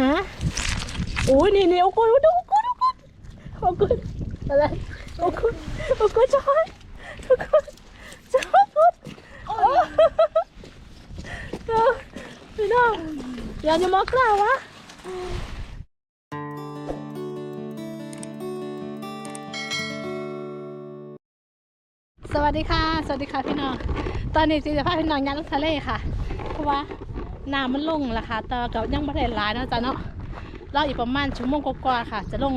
ฮะโอ้ยนี่นี่โอ้กุนดูโอ้กุนโอ้กุนโอ้กุนอะไรโอ้กุนโอ้กุนจอยโอ้กุนจอยกุนโอ้เออพี่น้องอย่าจะมอกล่าวะสวัสดีค่ะ สวัสดีค่ะพี่น้อง ตอนนี้จีจะพาพี่น้องย้ายลงทะเลค่ะ เพราะว่า น้ำมันลงแล้วค่ะแต่ก็ยังไม่ได้หลายนะจ๊ะเนาะรออีกประมาณชั่วโมงกว่าๆค่ะ จะลง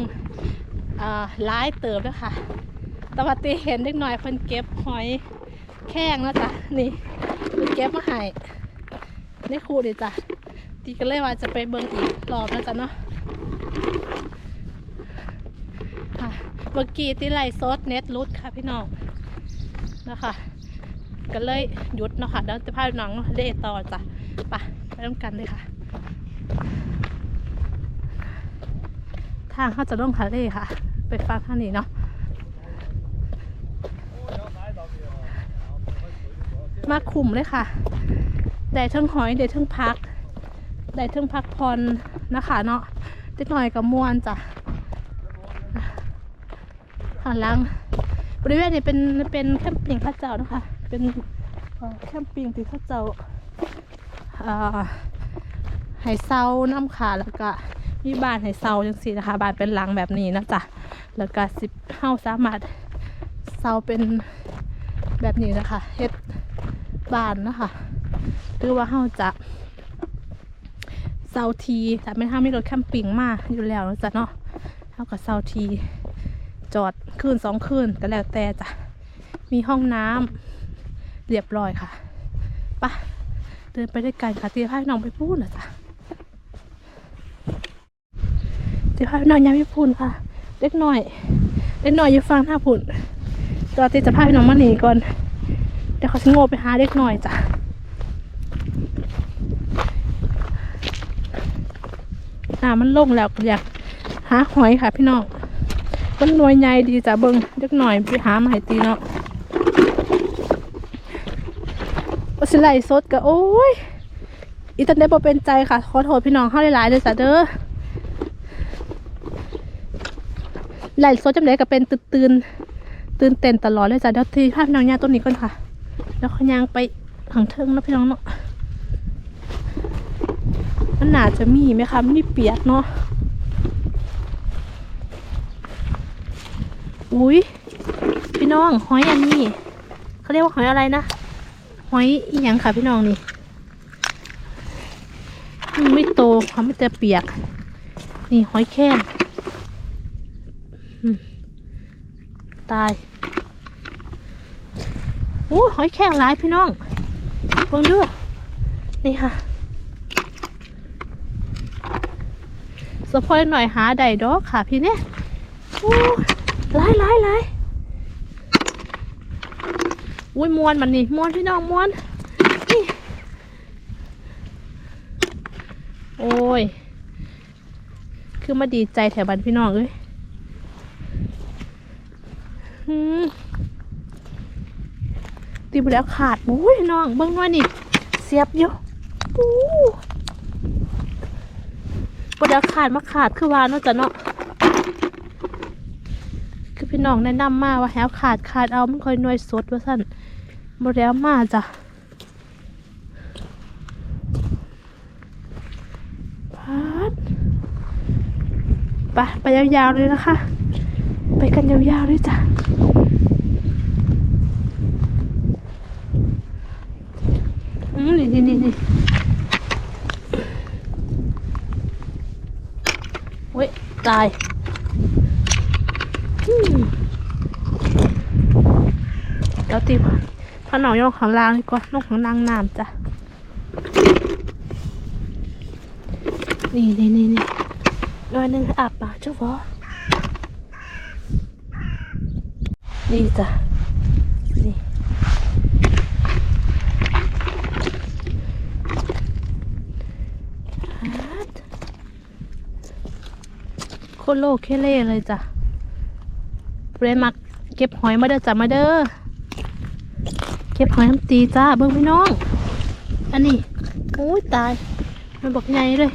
เอ่อหลายเติบแล้วค่ะแต่ว่าตีเห็นเล็กน้อยเพิ่นเก็บหอยแข้งแล้วจ้ะนี่เพิ่นเก็บมาให้ในครูดีจ้ะตีก็เลยว่าจะไปเบิ่งอีกรอบแล้วจ้ะเนาะค่ะเมื่อกี้ตีไล่ซดเน็ตรุดค่ะพี่น้องนะคะก็เลยหยุดเนาะค่ะเดี๋ยวจะพาน้องเล่ต่อจ้ะไป ไปร่วมกันเลยค่ะ ทางเขาจะลงทะเลค่ะ ไปฟังท่างนี้เนาะมาคุมเลยค่ะ ได้ทั้งหอย ได้ทั้งพัก ได้ทั้งพักพรนะคะเนาะเล็กหน่อยกับมวนจ้ะข้างหลังบริเวณนี้เป็นเป็นแคมปิ้งพระเจ้านะคะ เป็นแคมปิ้งที่พระเจ้า ให้เซาน้ำขาแล้วก็มีบ้านให้เซาจังสีนะคะบ้านเป็นหลังแบบนี้นะจ๊ะแล้วก็สิบเฮาสามารถเซาเป็นแบบนี้นะคะเฮ็ดบ้านนะคะหรือว่าเฮาจะเซาทีแต่ไม่ถ้าไม่รถแคมปิ้งมาอยู่แล้วนะจ๊ะเนาะเฮากับเซาทีจอดคืนสองคืนก็แล้วแต่จ้ะมีห้องน้ำเรียบร้อยค่ะไปะ เดินไปด้วยกันค่ะเตียพาพี่น้องไปพูดนะจ๊ะเตียพาพี่น้องยังไม่พูดค่ะ เล็กหน่อย เล็กหน่อยอยู่ฟังท่าพุ่นตอนตีจะพาพี่น้องมาหนีก่อนเดี๋ยวเขาจะโง่ไปหาเล็กหน่อยจ้ะน้ำมันลงแล้วอยากหาหอยค่ะพี่น้องมันหน่วยใหญ่ดีจ้ะเบิ้งเล็กหน่อยไปหามาให้ตีเนาะว่า สิไลฟ์สดก็โอ้ยอีตันได้บ่เป็นใจค่ะ ขอโทษพี่น้องเข้าหลายๆเลยจ้ะเด้อไลฟ์สดจำได้ก็เป็นตื่นตื่นเต้นตลอดเลยจ้ะเดี๋ยวทีภาพน้องยาตัวนี้ก่อนค่ะ แล้วขยางไปทางเทิงแล้วพี่น้องเนาะมันหนาจะมีไหมคะมันมีเปียกเนาะอุ้ยพี่น้องหอยอันนี้เขาเรียกว่าหอยอะไรนะ หอยอีหยังค่ะพี่น้องนี่ไม่โตเขาไม่แต่เปียก นี่หอยแค้นตายโอ้หอยแค้นหลายพี่น้องเบิ่งดูนี่ค่ะสะพอยหน่อยหาได้ดอกค่ะพี่เนี่ยโอ้หลายหลายหลาย อุ้ยมวนมันนี่มวนพี่น้องมวนนี่โอ้ย คือมาดีใจแถวบ้านพี่น้องเอ้ยตีไปแล้วขาดอุ้ยน้องเบิ้งน่อยนี่ เสียบอยู่ปูปแล้วขาดมาขาดคือวานเนาจะเนาะ น้องแนะนำมาว่าแฮวขาดขาดเอามันค่อยหน่วยสดว่าสั่นบ่ได้เอามาจ้ะพัดไปไปยาวๆเลยนะคะ ไปกันยาวๆเลยจ้ะอืมนี่นี่นี่นี่เว้ยตาย ดี๋ยวตีพอหนองยกข้างล่างดีกว่านกข้างล่างน้ำจ้ะ นี่นี่นี่นี่หน่อยหนึ่งอาบปากเจ้าฟอนี่จ้ะ นี่โคโลเคเล่เลยจ้ะเรมักเก็บหอยมาเด้อจ้ะมาเด้อ ก็บหอยน้ำตีจ้าเบิ่งพี่น้อง อันนี้โอ้ยตาย มันบอกใหญ่เลย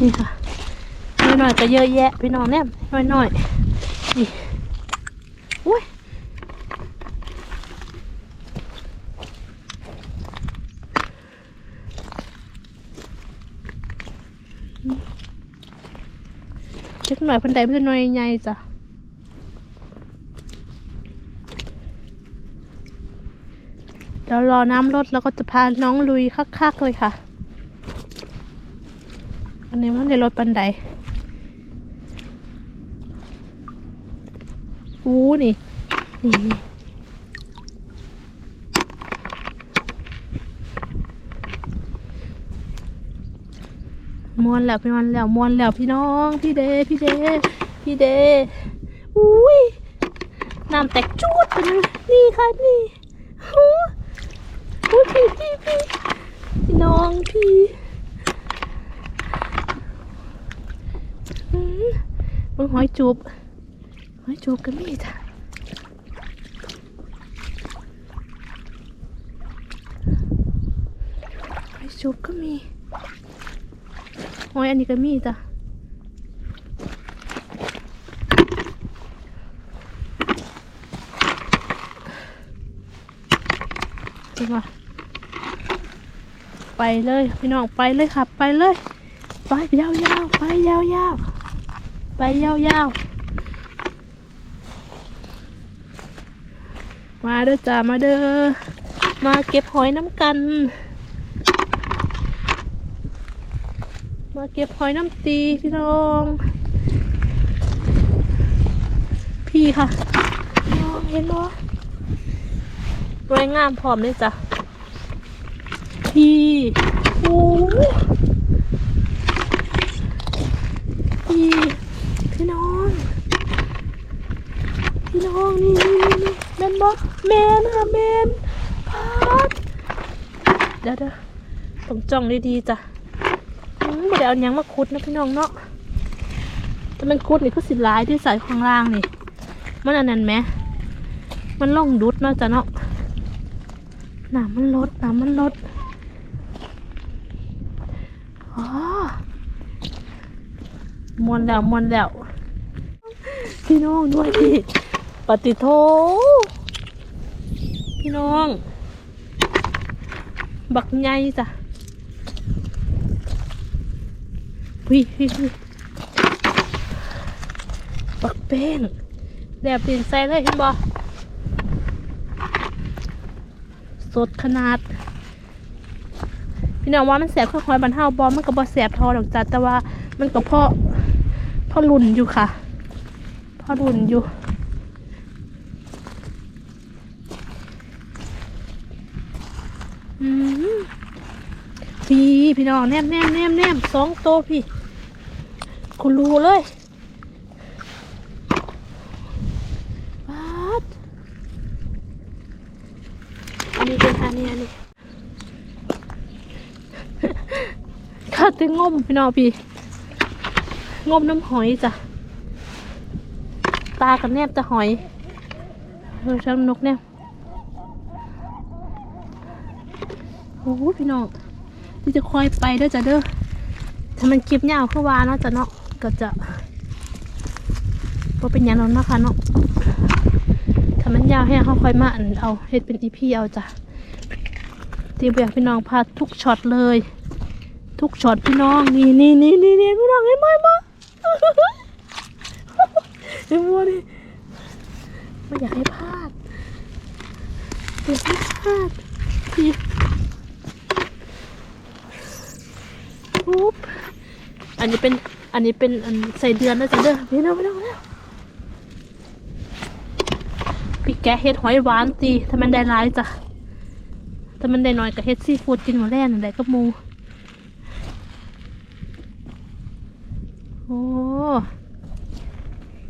นี่ค่ะน้อยๆก็เยอะแยะพี่น้องแนมน้อยๆนี่อุ้ยเล็กหน่อยเพันใดเพันหน่อยใหญ่จ้ะ เดี๋ยวรอน้ำลดแล้วก็จะพาน้องลุยคักๆเลยค่ะ อันนี้มันในรถปันไดอู้นี่นี่นี่มวนแล้วพี่มวนแล้วมวนแล้วพี่น้องพี่เดพี่เดพี่เดอุ้ยน้ำแตกจูดไปเลยนี่ค่ะนี่ พี่พี่พี่พี่น้องพี่อืมมึงหอยจูบหอยจูบกันมีจ้ะหอยจูบก็มีหอยอันนี้ก็มีจ้ะเห็นปะ ไปเลยพี่น้องไปเลยครับ ไปเลย ไปยาวๆไปยาวๆไปยาวๆมาเด้อจ้ามาเด้อมาเก็บหอยน้ำกัน มาเก็บหอยน้ำตีพี่น้อง พี่ค่ะน้องเห็นบ่รวยงามพร้อมเลยจ้ะ พี่โอ้พี่พี่น้อง พี่น้องนี่นี่นี่แมนบ่แมนค่ะแมนพาดเดี๋ยวเดี๋ยวต้องจ้องดีๆจ้ะอืมบ่ได้เอายังมาคุดนะพี่น้องเนาะแต่มันคุดนี่คือสิหลายที่ใส่ข้างล่างนี่ มันอันนั้นไหมมันล่องดุดเนาะจ้ะเนาะน้ำมันลดน้ำมันลดอ๋อ มวนแล้วมวนแล้ว พี่น้องด้วยพี่ปฏิโทพี่น้อง บักใหญ่จ้ะพี่พี่พี่บักเป้งแดบดินใส่เลยเห็นบ่สดขนาด พี่น้องว่ามันแสบข้าวหอยบันเทาบอมันก็บ่แสบทอดอกจ้ะแต่ว่ามันก็เพาะเพาะรุ่นอยู่ค่ะพ่อรุนอยู่ อืมพี่พี่น้องแนมแนมแนมแนมสองโตวพี่ คุณรู้เลยปัดอันนี้เป็นอันนี้อันนี้ข้าตึงงมพี่น้องพี่ งมน้ำหอยจ้ะ ตากับแนบจะหอยเออช่างนกแนบโอ้พี่น้องที่จะคอยไปเด้อจ้ะเด้อถ้ามันคลิปยาวเข้าวาเนาะจ้ะเนาะก็จะพอเป็นยานั้นเนาะคะเนาะถ้ามันยาวให้เขาคอยมาอันเอาเฮ็ดเป็นอีพีเอาจ้ะที่อยากพี่น้องพาทุกช็อตเลย ทุกช็อตพี่น้องนี่นี่นี่นี่นี่พี่น้องเห็นไหมมา เอ็มวัวนี่ไม่อยากให้พลาดอยากให้พลาดพี่ปุ๊บอันนี้เป็นอันนี้เป็นอันใส่เดือนนะจ๊ะเด้อพี่น้องพี่น้องแล้วพี่แกเฮ็ดหอยหวานตีถ้ามันได้ร้ายจ้ะถ้ามันได้น้อยก็เฮ็ดซีฟู้ดกินหมดแล้วนั่นแหละก็มูโอ้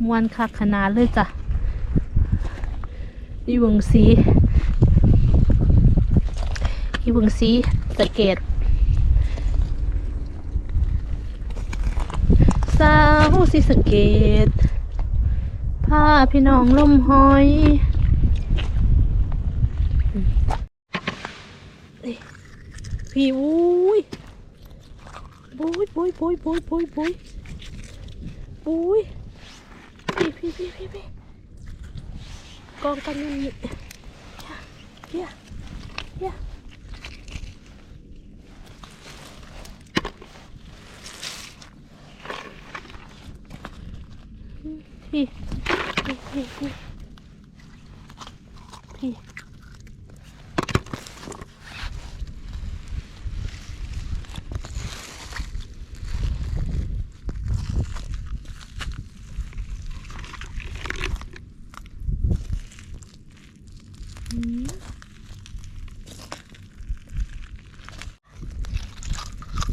มวนคักขนาดเลยจ้ะอีวงสีอีวงสีสะเกตสาวสีสะเกตพาพี่น้องล่มหอยพี่อุ้ยปุ้ยปุ้ยปุ้ยปุ้ยปุ้ยปุ้ยปุ้ย พี่พี่พี่กองกันยังมี yeah. Yeah. Yeah.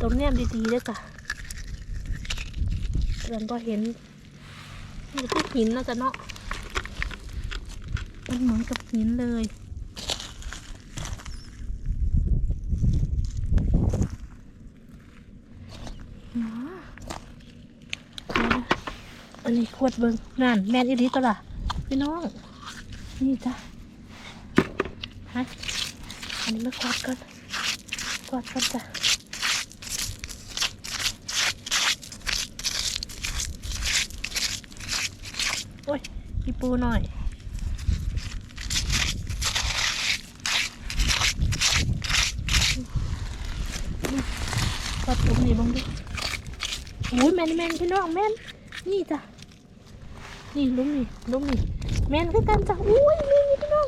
ตรงแนมดีๆด้วยจ้ะเดินก็เห็นมันคือหินนะจ๊ะเนาะมันเหมือนกับหินเลยอ๋ออันนี้ขวดเบิงนั่นแมนอีหลีตัวล่ะพี่น้อง นี่จ้ะฮะอันนี้มากอดก่อนกอดก่อนจ้ะโพี่ปูหน่อย กดตรงนี้บ้างดิโอ้ยแมนแมนพี่น้องแมนนี่จ้ะ นี่ลุงนี่ลุงนี่แมนคือกันจ้ะ อุ้ยนี่พี่น้อง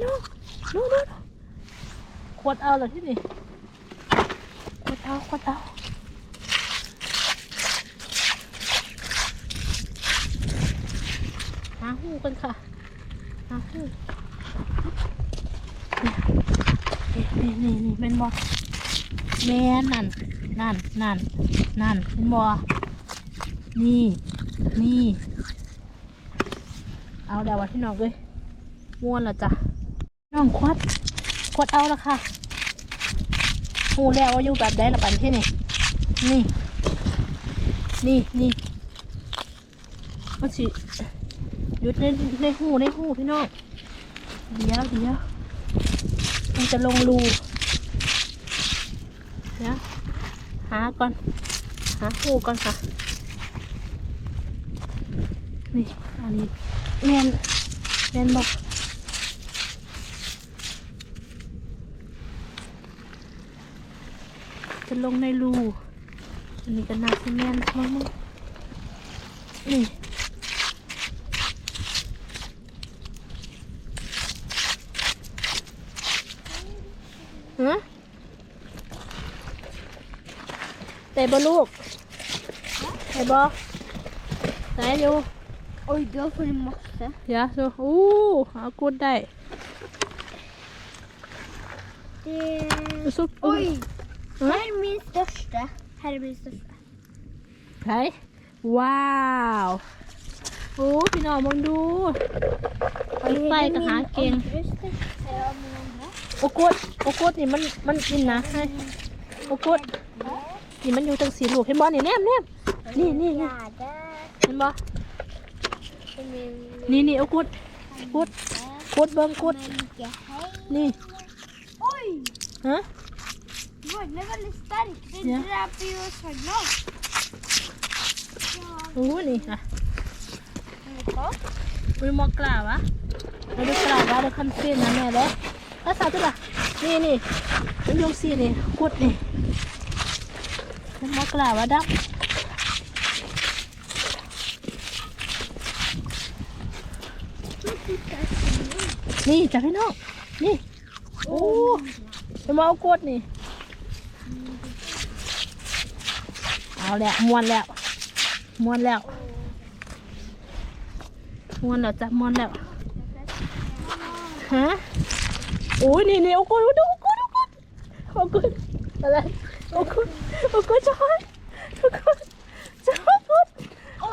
no no no no ขวดเอาเหรอที่นี่ขวดเอาขวดเอาหูกันค่ะหาหู นี่นี่นี่เป็นบอแม่นั่น นั่น นั่น นั่นเป็นบอนี่ นี่ เอาเดี๋ยวที่นอกเลยม้วนและจ้ะ น้องควัด ควัดเอาละค่ะหูแล้วว่าอยู่แบบใดละปันที่นี่ นี่ นี่ นี่มันสิ หยุดในในหูในหูพี่น้องเดี๋ยวเดี๋ยวมันจะลงรูเดี๋ยวหาก่อน หาหูก่อนค่ะ นี่ อันนี้แมนแมนบอกจะลงในรู อันนี้ก็น่าซีเมนต์มั้งมั้งนี่ ได้บ่ลูกได้บ่ได้อยู่ Oj, du har fått masse. Ja, så oh, ja, god dag. Det... Så, Oi! Ja? Her er min største. Her er min største. Hei. Wow. โอ้พี่น้องมองดูไปไปกับหาเก่งโอ้กดโอ้กดนี่มันมันกินนะโอ้กด นี่มันอยู่ตรงสีลูกเห็นบ่นี่แนมแนมนี่นี่นี่เห็นบ่นี่นี่โอากุดกุดกุดเบิ้งกุด Mänke. Hej! นี่ Oj! ฮะ Den är väldigt stark. Den Ja. dräper ju oss för glad. โอ้นี่อะ Ja. มันมอกกลาวะเราดูกลาวะเราคันเส้นนะแม่เด้ภาษาตัวละนี่นี่มันยงสีนี่กุดนี่ Bak lavada. Nì, chả thấy nó. Nì. Ô. Cái máu cốt nì. เอาแล้วมวนแล้วมวนแล้วมวนแล้วจับมวนแล้วฮะโอ้ยนี่นี่โอ้โหดูโอ้โหดูโอ้โหอะไรโอ้โห ดเอากดจะให้เอากดจะให้กโอ้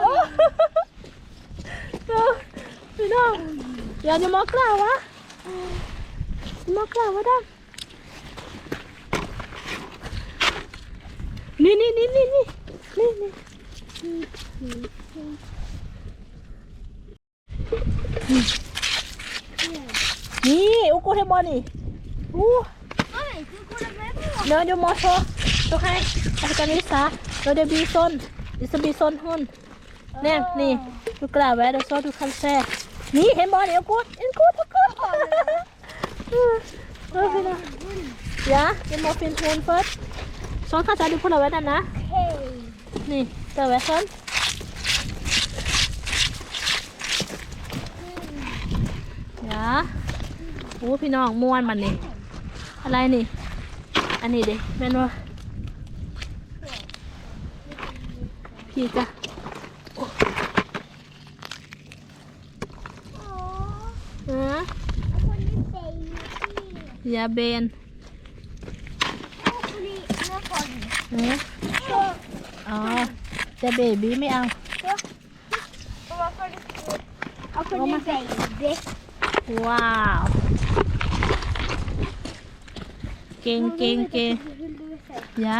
พี่น้องอย่าจะมอกล่าวะมอกล่าวะดังนี่นี่นี่นี่นี่นี่นี่นี่อุกุเทบอนี่อู้ Oj, du kollar med på. เนื้อเดี๋ยวมอโช Doch hai, aku kan bisa. Lo dia bison. Bisa bison hun. เนี่ยนี่ดูกระแวะดูซอดูคันแซ่นี่เห็นบอลเดี๋ยวกูดเอ็นกูดทุกคนเออเออพี่นะยะเดี๋ยวมอฟินทูนเฟิร์สซ้อนข้าจะดูพวกเราไว้นั่นนะ Hey. นี่กระแวะซ้อนยะโอ้พี่น้องม้วนมันนี่อะไรนี่ อันนี้เด็แม่นว่า พี่จ้ะ Oh, ฮะ I want to say you. ยาเบน Hopefully, no problem. ฮะ So, อ๋อจะเบบี้ไม่เอา so. Oh, I want to. I want to say this. ว้าว เก่งเก่งเก่งยะ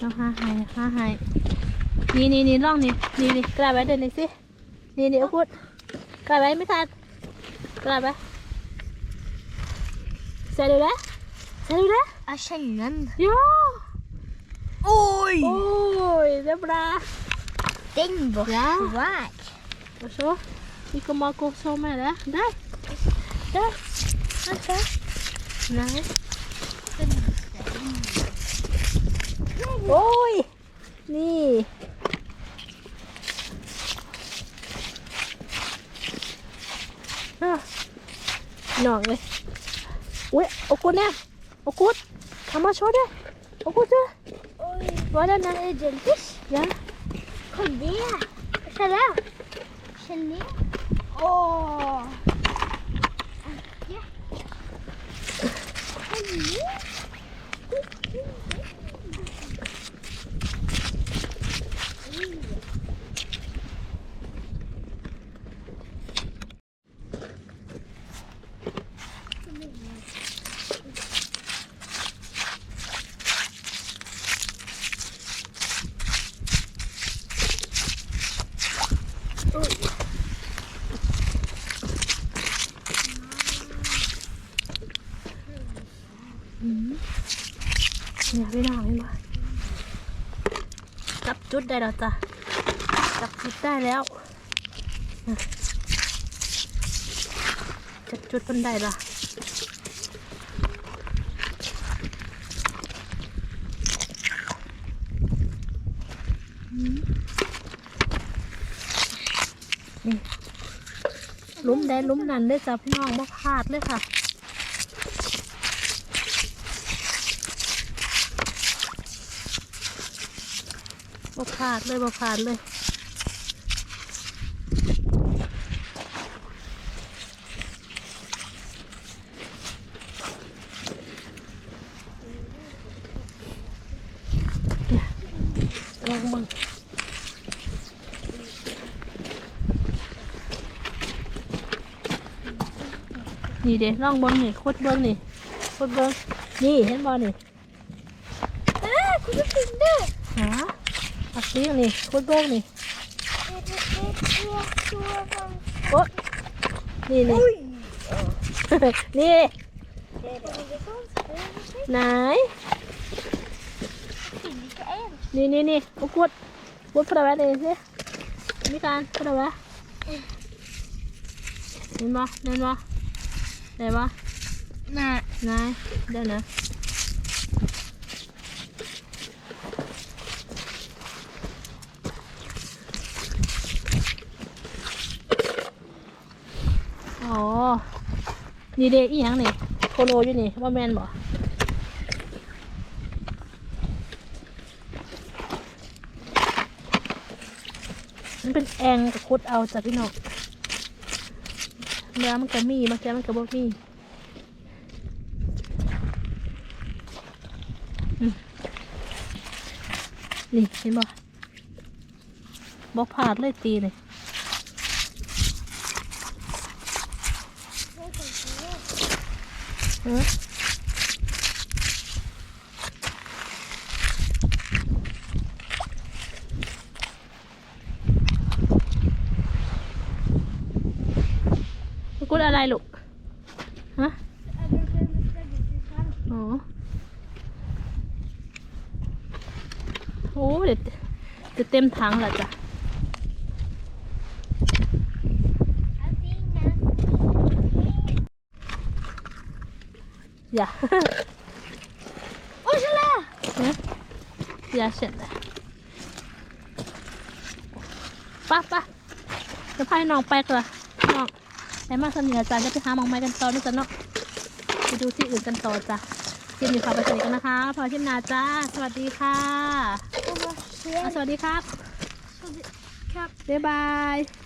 เด้เด้เด้กลาไว้สิกลาไว้นี่ดิอ่าเดี๋ยวเดี๋ยวเดี๋ยวหาให้เดี๋ยวหาให้หาให้นี่นี่นี่ล่องนี่นี่นี่กลาไว้เดินนี่สินี่นี่เอาพูดกลาไว้ไม่ทันกลาไว้เสร็จแล้วเสร็จแล้ว Jag känner den. โย่ Oj! โอ้ยเรียบร้อย Den var Ja. svag. Och så. Vi kommer att gå så med det. Där. Där. Vänta. Nej. Oj! Ni. Ah. หน โอ้ย นี่ หนองเลย อุ้ยเอากุดเนี่ยเอากุดทำมาชว์ด้วยเอากุดด้วย Oj, ว่าด้านนั้น är det fisk? ยัง Kom det. Känn det. Känn det. Åh. Ja. Känn det. เนี่ยพี่น้องเห็นไหม จุดได้แล้วจ้ะจับจุดได้แล้วจับจุดมันได้ละนี่ลุ้มได้ลุ้มนั่นได้จ้ะพี่น้องมาพลาดเลยค่ะ บ่พลาดเลยบ่พลาดเลยลองมึงนี่เด้ลองเบิ้งนี่โคตรเบิ้งนี่โคตรเบิ้งนี่เห็นบอนี่ Ah, kolla finne. ฮะอักซี นี่โคตรเบิ้งนี่ Det är så vanskligt. โอ๊ะนี่นี่ Oj! นี่ Det är vanskligt. ไหน Finne på en. นี่นี่นี่อุกุดอุกุดพระแวะเลยสิมีการพระแวะเห็นปะเห็นปะได้ปะ Nej. ไหนเดี๋ยวนะอ๋อ นี่เดอีหยังนี่โคโลอยู่นี่ว่าแมนบ่มันเป็นแองกับคุดเอาจากพี่น้องแล้วมันก็มีบางแกมันก็บ่มีนี่เห็นบ่บ่พลาดเลยตีเออ กุดอะไรลูก ฮะอ๋อโอ้เดี๋ยวจะเต็มถังแล้วจ้ะ อย่าโอ้ยฉันละนะอย่าเสร็จเลยไป้าป้าจะพาน้องไปกันละน้องไอ้มาสนิทอาจารย์จะไปหาหมองไม้กันต่อด้วยจ้ะเนาะไปดูที่อื่นกันต่อจ้ะทีมอยู่ค่ะไปสนิทกันนะคะ พอชิมนาจ้า สวัสดีค่ะโอ้ยเชียอะสวัสดีครับ ครับ บ๊ายบาย